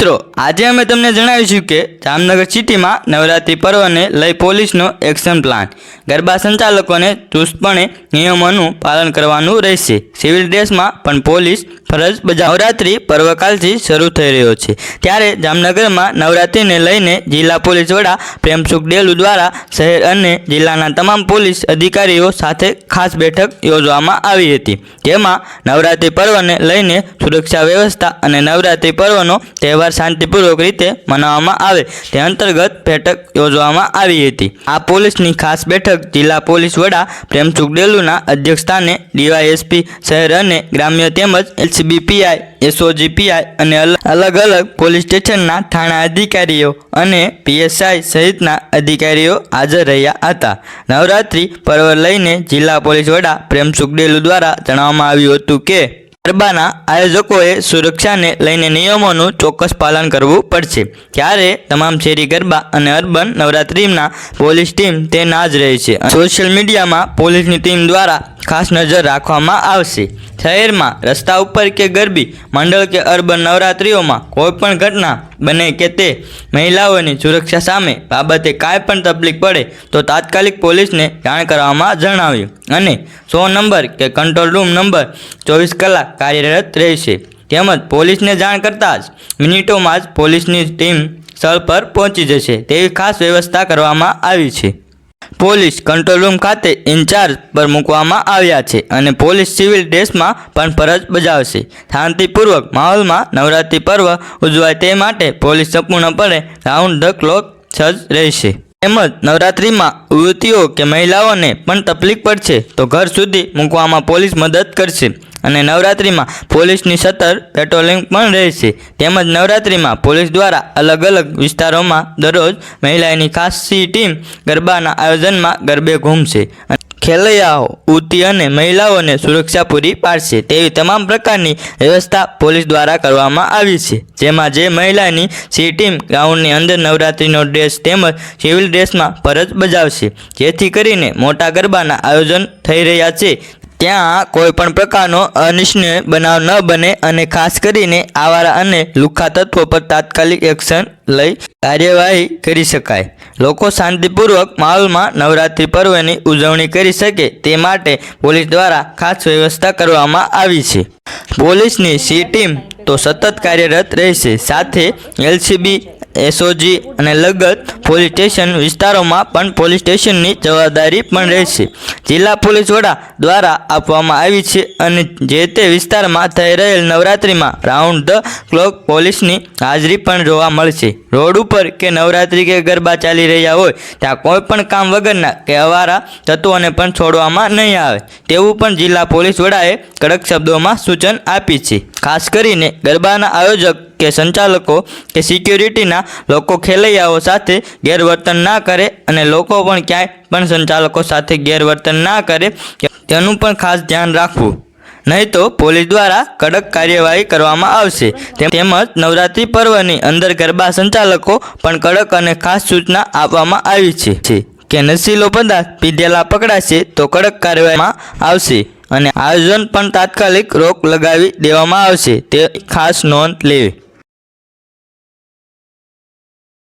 મિત્રો, આજે અમે તમને જણાવીશું કે જામનગર સિટીમાં નવરાત્રિ પર્વને લઈ પોલીસનો એક્શન પ્લાન. ગરબા સંચાલકોને ચુસ્તપણે નિયમોનું પાલન કરવાનું રહેશે. સિવિલ ડ્રેસમાં પણ પોલીસ ફરજ બજાવ નવરાત્રિ પર્વકાલથી શરૂ થઈ રહ્યો છે. ત્યારે જામનગરમાં નવરાત્રિને લઈને જિલ્લા પોલીસ વડા પ્રેમસુખ ડેલુ દ્વારા શહેર અને જિલ્લાના તમામ પોલીસ અધિકારીઓ સાથે ખાસ બેઠક યોજવામાં આવી હતી. જેમાં નવરાત્રિ પર્વને લઈને સુરક્ષા વ્યવસ્થા અને નવરાત્રિ પર્વનો તહેવાર શાંતિપૂર્વક રીતે મનાવવામાં આવે તે અંતર્ગત બેઠક યોજવામાં આવી હતી. આ પોલીસની ખાસ બેઠક જિલ્લા પોલીસ વડા પ્રેમસુખ ડેલુના અધ્યક્ષસ્થાને ડીવાયએસપી શહેર અને ગ્રામ્ય તેમજ એલસીબી પીઆઈ એસઓજીપીઆઈ અને અલગ અલગ પોલીસ સ્ટેશનના થાણા અધિકારીઓ અને પીએસઆઈ સહિતના અધિકારીઓ હાજર રહ્યા હતા. નવરાત્રિ પર્વ લઈને જિલ્લા પોલીસ વડા પ્રેમ સુખડેલુ દ્વારા જણાવવામાં આવ્યું હતું કે ગરબાના આયોજકોએ સુરક્ષાને લઈને નિયમોનું ચોક્કસ પાલન કરવું પડશે. ત્યારે તમામ શેરી ગરબા અને અર્બન નવરાત્રિના પોલીસ ટીમ તે ના જ રહે છે. સોશિયલ મીડિયામાં પોલીસની ટીમ દ્વારા ખાસ નજર રાખવામાં આવશે. શહેરમાં રસ્તા ઉપર કે ગરબી, મંડળ કે અર્બન નવરાત્રિઓમાં કોઈ પણ ઘટના બને કે તે મહિલાઓની સુરક્ષા સામે બાબતે કાંઈ પણ તકલીફ પડે તો તાત્કાલિક પોલીસને જાણ કરવામાં જણાવ્યું અને સો નંબર કે કંટ્રોલ રૂમ નંબર ચોવીસ કલાક કાર્યરત રહેશે. તેમજ પોલીસને જાણ કરતાં જ મિનિટોમાં જ પોલીસની ટીમ સ્થળ પર પહોંચી જશે તેવી ખાસ વ્યવસ્થા કરવામાં આવી છે. પોલીસ કંટ્રોલ રૂમ ખાતે ઇન્ચાર્જ પર મૂકવામાં આવ્યા છે અને પોલીસ સિવિલ ડ્રેસમાં પણ ફરજ બજાવશે. શાંતિપૂર્વક માહોલમાં નવરાત્રિ પર્વ ઉજવાય તે માટે પોલીસ સંપૂર્ણપણે રાઉન્ડ ધ ક્લોક સજ્જ રહેશે. તેમજ નવરાત્રિમાં યુવતીઓ કે મહિલાઓને પણ તકલીફ પડશે તો ઘર સુધી મૂકવામાં પોલીસ મદદ કરશે. અને નવરાત્રિમાં પોલીસની સતત પેટ્રોલિંગ પણ રહેશે. તેમજ નવરાત્રિમાં પોલીસ દ્વારા અલગ અલગ વિસ્તારોમાં દરરોજ મહિલાની ખાસી ટીમ ગરબાના આયોજનમાં ગરબે ઘૂમશે. ખેલૈયાઓ, ઉતી અને મહિલાઓને સુરક્ષા પૂરી પાડશે તેવી તમામ પ્રકારની વ્યવસ્થા પોલીસ દ્વારા કરવામાં આવી છે. જેમાં જે મહિલાની સી ટીમ ગ્રાઉન્ડની અંદર નવરાત્રિનો ડ્રેસ તેમજ સિવિલ ડ્રેસમાં ફરજ બજાવશે. જેથી કરીને મોટા ગરબાના આયોજન થઈ રહ્યા છે. ત્યાં કોઈ પણ પ્રકારનો અનિચ્છનીય બનાવ ન બને અને ખાસ કરીને આવારા અને લુખ્ખા તત્વો પર તાત્કાલિક એક્શન લઈ કાર્યવાહી કરી શકાય. લોકો શાંતિપૂર્વક માહોલમાં નવરાત્રિ પર્વની ઉજવણી કરી શકે તે માટે પોલીસ દ્વારા ખાસ વ્યવસ્થા કરવામાં આવી છે. પોલીસની સી ટીમ તો સતત કાર્યરત રહેશે. સાથે એલસીબી એસઓજી અને લગત પોલીસ સ્ટેશન વિસ્તારોમાં પણ પોલીસ સ્ટેશનની જવાબદારી પણ રહેશે. જિલ્લા પોલીસ વડા દ્વારા આપવામાં આવી છે અને જે તે વિસ્તારમાં થઈ રહેલ નવરાત્રિમાં રાઉન્ડ ધ ક્લોક પોલીસની હાજરી પણ જોવા મળશે. રોડ ઉપર કે નવરાત્રિ કે ગરબા ચાલી રહ્યા હોય, ત્યાં કોઈ પણ કામ વગરના કે અવારા તત્વોને પણ છોડવામાં નહીં આવે. તેવું પણ જિલ્લા પોલીસ વડાએ કડક શબ્દોમાં સૂચન આપી છે. ખાસ કરીને ગરબાના આયોજક કે સંચાલકો કે સિક્યુરિટીના લોકો ખેલૈયાઓ સાથે ગેરવર્તન ના કરે અને લોકો પણ ક્યાંય પણ સંચાલકો સાથે ગેરવર્તન ના કરે, તેનું પણ ખાસ ધ્યાન રાખવું. નહીં તો પોલીસ દ્વારા કડક કાર્યવાહી કરવામાં આવશે. તેમજ નવરાત્રિ પર્વની અંદર ગરબા સંચાલકો પણ કડક અને ખાસ સૂચના આપવામાં આવી છે. કે નશીલો પદાર્થ પીધેલા પકડાશે તો કડક કાર્યવાહીમાં આવશે અને આયોજન પણ તાત્કાલિક રોક લગાવી દેવામાં આવશે. તે ખાસ નોંધ લેવી.